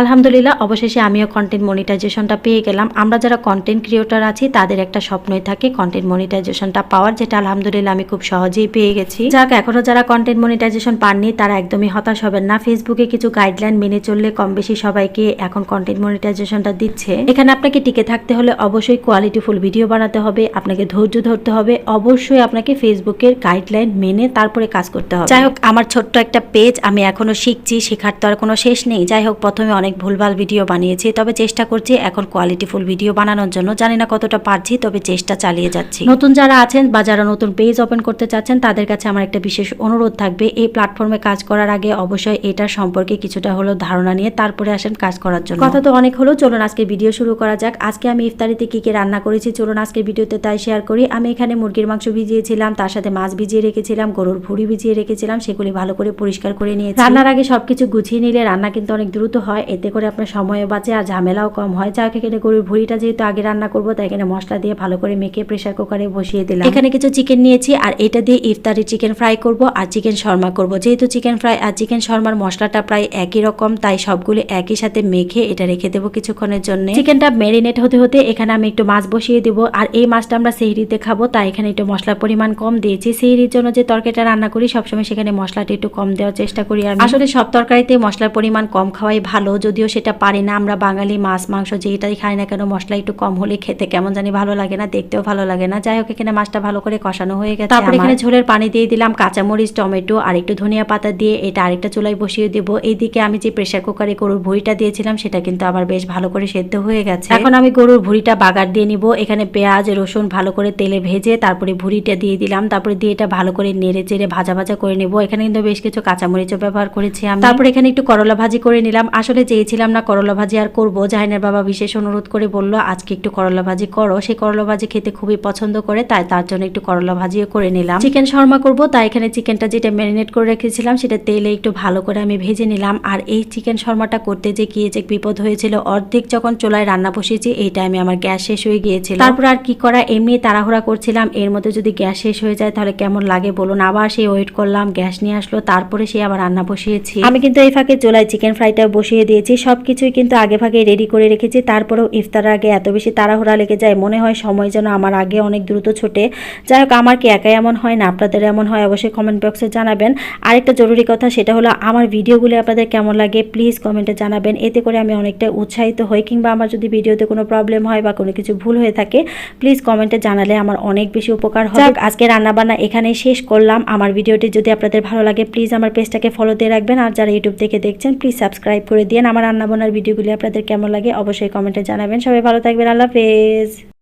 আলহামদুলিল্লাহ, অবশেষে আমিও কন্টেন্ট মনিটাইজেশনটা পেয়ে গেলাম। আমরা যারা কন্টেন্ট ক্রিয়েটর আছি, তাদের একটা স্বপ্নই থাকে কন্টেন্ট মনিটাইজেশনটা পাওয়ার, যেটা আলহামদুলিল্লাহ আমি খুব সহজেই পেয়ে গেছি। যাক, এখনও যারা কন্টেন্ট মনিটাইজেশন পাননি, তারা একদমই হতাশ হবেন না। ফেসবুকে কিছু গাইডলাইন মেনে চললে কম বেশি সবাইকে এখন কন্টেন্ট মনিটাইজেশনটা দিচ্ছে। এখানে আপনাকে টিকে থাকতে হলে অবশ্যই কোয়ালিটিফুল ভিডিও বানাতে হবে, আপনাকে ধৈর্য ধরতে হবে, অবশ্যই আপনাকে ফেসবুকের গাইডলাইন মেনে তারপরে কাজ করতে হবে। যাই হোক, আমার ছোট্ট একটা পেজ আমি এখনও শিখছি, শেখার তো আর কোনো শেষ নেই। যাই হোক, প্রথমে অনেক ভুলভাল ভিডিও বানিয়েছি, তবে চেষ্টা করছি এখন কোয়ালিটিফুল ভিডিও বানানোর জন্য। জানি না কতটা পারছি, তবে চেষ্টা চালিয়ে যাচ্ছি। নতুন যারা আছেন বা যারা নতুন পেজ ওপেন করতে চাচ্ছেন, তাদের কাছে আমার একটা বিশেষ অনুরোধ থাকবে। এই প্ল্যাটফর্মে কাজ করার আগে অবশ্যই এটার সম্পর্কে কিছুটা হলো ধারণা নিয়ে তারপরে আসেন কাজ করার জন্য। কথা তো অনেক হলো, চলুন আজকে ভিডিও শুরু করা যাক। আজকে আমি ইফতারিতে কি কি রান্না করেছি, চলুন আজকে ভিডিওতে তাই শেয়ার করি। আমি এখানে মুরগির মাংস ভিজিয়েছিলাম, তার সাথে মাছ ভিজিয়ে রেখেছিলাম, গরুর ভুড়ি ভিজিয়ে রেখেছিলাম, সেগুলি ভালো করে পরিষ্কার করে নিয়েছি। রান্নার আগে সবকিছু গুছিয়ে নিলে রান্না কিন্তু অনেক দ্রুত হয় এতে করে আপনার সময়ও বাঁচে আর ঝামেলাও কম হয়। যাক এখানে গরুর ভুড়িটা যেহেতু আগে রান্না করব তাই এখানে মশলা দিয়ে ভালো করে মেখে প্রেসার কুকারে বসিয়ে দিলাম। এখানে কিছু চিকেন নিয়েছি আর এটা দিয়ে ইফতারি চিকেন ফ্রাই করব আর চিকেন শর্মা করব। যেহেতু চিকেন ফ্রাই আর চিকেন শর্মার মশলাটা প্রায় একই রকম তাই সবগুলো একই সাথে মেখে এটা রেখে দেবো কিছুক্ষণের জন্য। চিকেনটা ম্যারিনেট হতে হতে এখানে আমি একটু মাছ বসিয়ে দেবো। আর এই মাছটা আমরা সেহরিতে খাব তাই এখানে একটু মশলার পরিমাণ কম দিয়েছি। সেহরির জন্য যে তরকারিটা রান্না করি সবসময় সেখানে মশলাটা একটু কম দেওয়ার চেষ্টা করি আমি। আসলে সব তরকারিতে মশলার পরিমাণ কম খাওয়াই ভালো। যদিও সেটা পারি না আমরা বাঙালি মাছ মাংস যেটাই খাই না কেন মশলা একটু কম হলে খেতে কেমন জানি ভালো লাগে না দেখতেও ভালো লাগে না। যাই হোক এখানে মাছটা ভালো করে কষানো হয়ে গেছে। তারপর এখানে ঝোলের পানি দিয়ে দিলাম কাঁচামরিচ টমেটো আর একটু ধনিয়া পাতা দিয়ে এটা আরেকটা চুলায় বসিয়ে দেবো। এইদিকে আমি যে প্রেসার কুকারে গরুর ভুঁড়িটা দিয়েছিলাম সেটা কিন্তু আমার বেশ ভালো করে সেদ্ধ হয়ে গেছে। এখন আমি গরুর ভুঁড়িটা বাগার দিয়ে নিব। এখানে পেঁয়াজ রসুন ভালো করে তেলে ভেজে তারপরে ভুঁড়িটা দিয়ে দিলাম। তারপরে দিয়ে এটা ভালো করে নেড়ে চেড়ে ভাজা ভাজা করে নেব। এখানে কিন্তু বেশ কিছু কাঁচামরিচও ব্যবহার করেছি আমি। তারপর এখানে একটু করলা ভাজি করে নিলাম। আসলে চেয়েছিলাম না করলা ভাজি আর করব। জাহিনের বাবা বিশেষ অনুরোধ করে বলল, আজকে একটু করলা ভাজি করো। সেই করলা ভাজি খেতে খুবই পছন্দ করে, তাই তার জন্য একটু করলা ভাজিও করে নিলাম। চিকেন শর্মা করব, তাই এখানে চিকেনটা যেটা ম্যারিনেট করে রেখেছিলাম, সেটা তেলে একটু ভালো করে আমি ভেজে নিলাম। আর এই চিকেন শর্মাটা করতে যে গিয়ে যে বিপদ হয়েছিল, অর্ধেক যখন চোলায় রান্না বসিয়েছি, এই টাইমে আমার গ্যাস শেষ হয়ে গিয়েছিল। তারপর আর কি করা, এমনি তাড়াহুড়া করছিলাম, এর মধ্যে যদি গ্যাস শেষ হয়ে যায় তাহলে কেমন লাগে বলুন? আবার সেই ওয়েট করলাম, গ্যাস নিয়ে আসলো, তারপরে সে আবার রান্না বসিয়েছি। আমি কিন্তু এই ফাঁকে চুলায় চিকেন ফ্রাইটা বসিয়ে দিয়েছি। সবকিছুই কিন্তু আগে ভাগে রেডি করে রেখেছি। তারপরেও ইফতার আগে এত বেশি তাড়াহুড়া লেগে যায় মনে হয় সময় যেন আমার আগে অনেক দ্রুত ছোটে। যাই হোক আমার কি একাই এমন হয় না? আপনাদের এমন হয় অবশ্যই কমেন্ট বক্সে জানাবেন। আরেকটা জরুরি কথা সেটা হলো আমার ভিডিওগুলি আপনাদের কেমন লাগে প্লিজ কমেন্টে জানাবেন। এতে করে আমি অনেকটা উৎসাহিত হই কিংবা আমার যদি ভিডিওতে কোনো প্রবলেম হয় বা কোনো কিছু ভুল হয়ে থাকে প্লিজ কমেন্টে জানালে আমার অনেক বেশি উপকার হয় আজকে রান্নাবান্না এখানেই শেষ করলাম। আমার ভিডিওটি যদি আপনাদের ভালো লাগে প্লিজ আমার পেজটাকে ফলো দিয়ে রাখবেন। আর যারা ইউটিউব থেকে দেখছেন প্লিজ সাবস্ক্রাইব করে দিন আমার রান্নাবান্নার ভিডিওগুলি আপনাদের কেমন লাগে অবশ্যই কমেন্টে জানাবেন। সবাই ভালো থাকবেন। আল্লাহ হাফেজ।